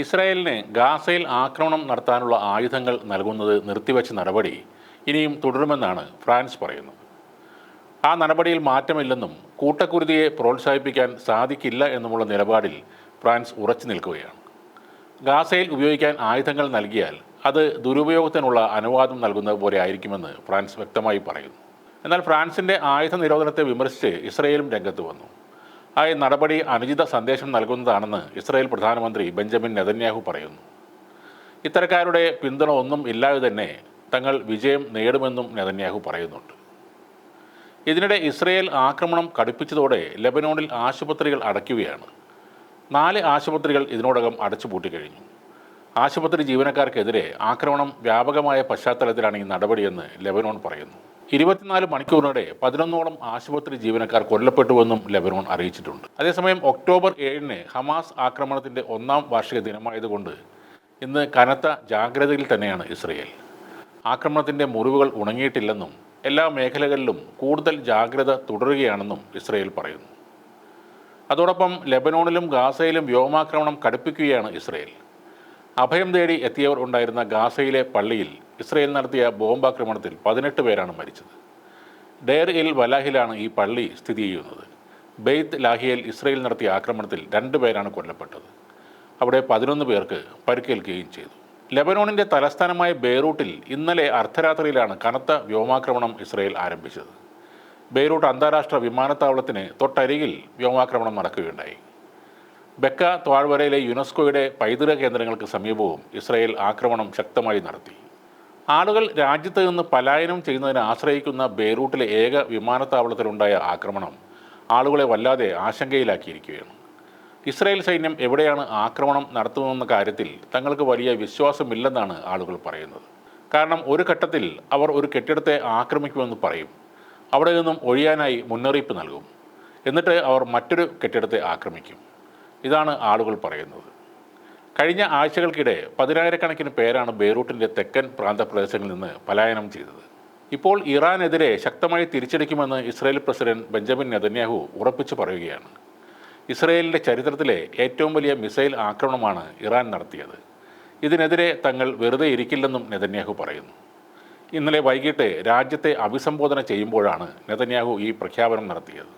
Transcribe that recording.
ഇസ്രായേലിന് ഗാസയിൽ ആക്രമണം നടത്താനുള്ള ആയുധങ്ങൾ നൽകുന്നത് നിർത്തിവെച്ച നടപടി ഇനിയും തുടരുമെന്നാണ് ഫ്രാൻസ് പറയുന്നത്. ആ നടപടിയിൽ മാറ്റമില്ലെന്നും കൂട്ടക്കുരുതിയെ പ്രോത്സാഹിപ്പിക്കാൻ സാധിക്കില്ല എന്നുമുള്ള നിലപാടിൽ ഫ്രാൻസ് ഉറച്ചു നിൽക്കുകയാണ്. ഗാസയിൽ ഉപയോഗിക്കാൻ ആയുധങ്ങൾ നൽകിയാൽ അത് ദുരുപയോഗത്തിനുള്ള അനുവാദം നൽകുന്നത് പോലെ ആയിരിക്കുമെന്ന് ഫ്രാൻസ് വ്യക്തമായി പറയുന്നു. എന്നാൽ ഫ്രാൻസിന്റെ ആയുധ നിരോധനത്തെ വിമർശിച്ച് ഇസ്രയേലും രംഗത്ത് വന്നു. ആ നടപടി അനുചിത സന്ദേശം നൽകുന്നതാണെന്ന് ഇസ്രായേൽ പ്രധാനമന്ത്രി ബെഞ്ചമിൻ നെതന്യാഹു പറയുന്നു. ഇത്തരക്കാരുടെ പിന്തുണ ഒന്നും ഇല്ലാതെ തന്നെ തങ്ങൾ വിജയം നേടുമെന്നും നെതന്യാഹു പറയുന്നുണ്ട്. ഇതിനിടെ ഇസ്രയേൽ ആക്രമണം കടുപ്പിച്ചതോടെ ലെബനോണിൽ ആശുപത്രികൾ അടയ്ക്കുകയാണ്. നാല് ആശുപത്രികൾ ഇതിനോടകം അടച്ചുപൂട്ടിക്കഴിഞ്ഞു. ആശുപത്രി ജീവനക്കാർക്കെതിരെ ആക്രമണം വ്യാപകമായ പശ്ചാത്തലത്തിലാണ് ഈ നടപടിയെന്ന് ലെബനോൺ പറയുന്നു. ഇരുപത്തിനാല് മണിക്കൂറിനിടെ പതിനൊന്നോളം ആശുപത്രി ജീവനക്കാർ കൊല്ലപ്പെട്ടുവെന്നും ലെബനോൺ അറിയിച്ചിട്ടുണ്ട്. അതേസമയം ഒക്ടോബർ ഏഴിന് ഹമാസ് ആക്രമണത്തിന്റെ ഒന്നാം വാർഷിക ദിനമായതുകൊണ്ട് ഇന്ന് കനത്ത ജാഗ്രതയിൽ തന്നെയാണ് ഇസ്രയേൽ. ആക്രമണത്തിന്റെ മുറിവുകൾ ഉണങ്ങിയിട്ടില്ലെന്നും എല്ലാ മേഖലകളിലും കൂടുതൽ ജാഗ്രത തുടരുകയാണെന്നും ഇസ്രയേൽ പറയുന്നു. അതോടൊപ്പം ലെബനോണിലും ഗാസയിലും വ്യോമാക്രമണം കടുപ്പിക്കുകയാണ് ഇസ്രയേൽ. അഭയം തേടി എത്തിയവർ ഉണ്ടായിരുന്ന ഗാസയിലെ പള്ളിയിൽ ഇസ്രയേൽ നടത്തിയ ബോംബാക്രമണത്തിൽ പതിനെട്ട് പേരാണ് മരിച്ചത്. ഡെയർ ഇൽ വലാഹിലാണ് ഈ പള്ളി സ്ഥിതി ചെയ്യുന്നത്. ബെയ്ത്ത് ലാഹിയയിൽ ഇസ്രയേൽ നടത്തിയ ആക്രമണത്തിൽ രണ്ട് പേരാണ് കൊല്ലപ്പെട്ടത്. അവിടെ പതിനൊന്ന് പേർക്ക് പരിക്കേൽക്കുകയും ചെയ്തു. ലെബനോണിന്റെ തലസ്ഥാനമായ ബെയ്റൂട്ടിൽ ഇന്നലെ അർദ്ധരാത്രിയിലാണ് കനത്ത വ്യോമാക്രമണം ഇസ്രയേൽ ആരംഭിച്ചത്. ബെയ്റൂട്ട് അന്താരാഷ്ട്ര വിമാനത്താവളത്തിന് തൊട്ടരികിൽ വ്യോമാക്രമണം നടക്കുകയുണ്ടായി. ബെക്ക താഴ്വരയിലെ യുനെസ്കോയുടെ പൈതൃക കേന്ദ്രങ്ങൾക്ക് സമീപവും ഇസ്രയേൽ ആക്രമണം ശക്തമായി നടത്തി. ആളുകൾ രാജ്യത്ത് നിന്ന് പലായനം ചെയ്യുന്നതിന് ആശ്രയിക്കുന്ന ബെയ്റൂട്ടിലെ ഏക വിമാനത്താവളത്തിലുണ്ടായ ആക്രമണം ആളുകളെ വല്ലാതെ ആശങ്കയിലാക്കിയിരിക്കുകയാണ്. ഇസ്രായേൽ സൈന്യം എവിടെയാണ് ആക്രമണം നടത്തുന്നതെന്ന കാര്യത്തിൽ തങ്ങൾക്ക് വലിയ വിശ്വാസമില്ലെന്നാണ് ആളുകൾ പറയുന്നത്. കാരണം ഒരു ഘട്ടത്തിൽ അവർ ഒരു കെട്ടിടത്തെ ആക്രമിക്കുമെന്ന് പറയും. അവിടെ നിന്നും ഒഴിയാനായി മുന്നറിയിപ്പ് നൽകും. എന്നിട്ട് അവർ മറ്റൊരു കെട്ടിടത്തെ ആക്രമിക്കും. ഇതാണ് ആളുകൾ പറയുന്നത്. കഴിഞ്ഞ ആഴ്ചകൾക്കിടെ പതിനായിരക്കണക്കിന് പേരാണ് ബെയ്റൂട്ടിന്റെ തെക്കൻ പ്രാന്തപ്രദേശങ്ങളിൽ നിന്ന് പലായനം ചെയ്തത്. ഇപ്പോൾ ഇറാനെതിരെ ശക്തമായി തിരിച്ചടിക്കുമെന്ന് ഇസ്രായേൽ പ്രസിഡന്റ് ബെഞ്ചമിൻ നെതന്യാഹു ഉറപ്പിച്ചു പറയുകയാണ്. ഇസ്രയേലിന്റെ ചരിത്രത്തിലെ ഏറ്റവും വലിയ മിസൈൽ ആക്രമണമാണ് ഇറാൻ നടത്തിയത്. ഇതിനെതിരെ തങ്ങൾ വെറുതെ ഇരിക്കില്ലെന്നും നെതന്യാഹു പറയുന്നു. ഇന്നലെ വൈകിട്ട് രാജ്യത്തെ അഭിസംബോധന ചെയ്യുമ്പോഴാണ് നെതന്യാഹു ഈ പ്രഖ്യാപനം നടത്തിയത്.